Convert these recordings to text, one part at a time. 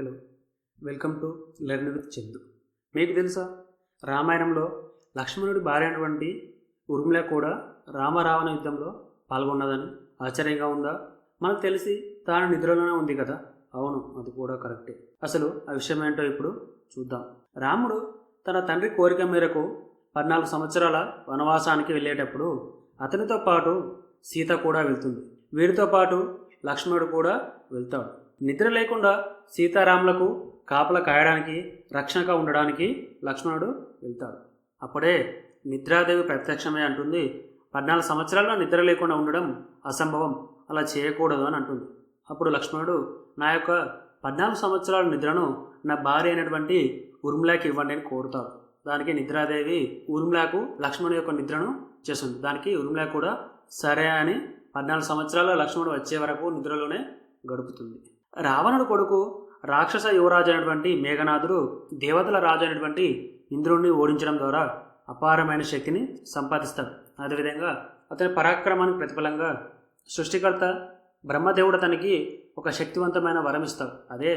Hello welcome to learn with Chandu. మీకు తెలుసా రామాయణంలో లక్ష్మణుడి భార్య అయినటువంటి ఉర్మిళ కూడా రామరావణ యుద్ధంలో పాల్గొన్నదని ఆశ్చర్యంగా ఉందా? మనకు తెలిసి తాను నిద్రలోనే ఉంది కదా? అవును అది కూడా కరెక్టే. అసలు ఆ విషయం ఏంటో ఇప్పుడు చూద్దాం. రాముడు తన తండ్రి కోరిక మేరకు పద్నాలుగు సంవత్సరాల వనవాసానికి వెళ్ళేటప్పుడు అతనితో పాటు సీత కూడా వెళ్తుంది. వీరితో పాటు లక్ష్మణుడు కూడా వెళ్తాడు. నిద్ర లేకుండా సీతారాములకు కాపల కాయడానికి రక్షణగా ఉండడానికి లక్ష్మణుడు వెళ్తాడు. అప్పుడే నిద్రాదేవి ప్రత్యక్షమే అంటుంది పద్నాలుగు సంవత్సరాల్లో నిద్ర లేకుండా ఉండడం అసంభవం అలా చేయకూడదు అని అంటుంది. అప్పుడు లక్ష్మణుడు నా యొక్క పద్నాలుగు సంవత్సరాల నిద్రను నా భార్య అయినటువంటి ఉర్మిలాకి ఇవ్వండి అని కోరుతాడు. దానికి నిద్రాదేవి ఉర్మిలాకు లక్ష్మణుని యొక్క నిద్రను చేస్తుంది. దానికి ఉర్మిలా కూడా సరే అని పద్నాలుగు సంవత్సరాల లక్ష్మణుడు వచ్చే వరకు నిద్రలోనే గడుపుతుంది. రావణుడు కొడుకు రాక్షస యువరాజు అయినటువంటి మేఘనాథుడు దేవతల రాజు అయినటువంటి ఇంద్రుడిని ఓడించడం ద్వారా అపారమైన శక్తిని సంపాదిస్తాడు. అదేవిధంగా అతని పరాక్రమానికి ప్రతిఫలంగా సృష్టికర్త బ్రహ్మదేవుడు అతనికి ఒక శక్తివంతమైన వరం ఇస్తాడు. అదే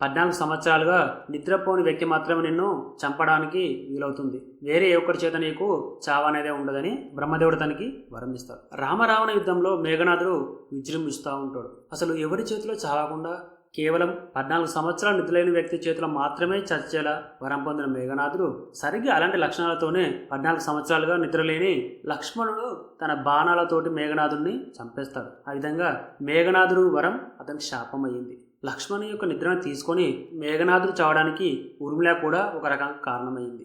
పద్నాలుగు సంవత్సరాలుగా నిద్రపోని వ్యక్తి మాత్రమే నిన్ను చంపడానికి వీలవుతుంది. వేరే ఏ ఒక్కరి చేత నీకు చావనేదే ఉండదని బ్రహ్మదేవుడు తనకి వరందిస్తాడు. రామరావణ యుద్ధంలో మేఘనాథుడు విజృంభిస్తూ ఉంటాడు. అసలు ఎవరి చేతిలో చావకుండా కేవలం పద్నాలుగు సంవత్సరాలు నిద్రలేని వ్యక్తి చేతిలో మాత్రమే చచ్చేలా వరం పొందిన మేఘనాథుడు సరిగ్గా అలాంటి లక్షణాలతోనే పద్నాలుగు సంవత్సరాలుగా నిద్రలేని లక్ష్మణుడు తన బాణాలతోటి మేఘనాథుడిని చంపేస్తాడు. ఆ విధంగా మేఘనాథుడు వరం అతనికి శాపమయ్యింది. లక్ష్మణ్ యొక్క నిద్రను తీసుకొని మేఘనాథుడు చావడానికి ఉర్మిళ కూడా ఒక రకం కారణమైంది.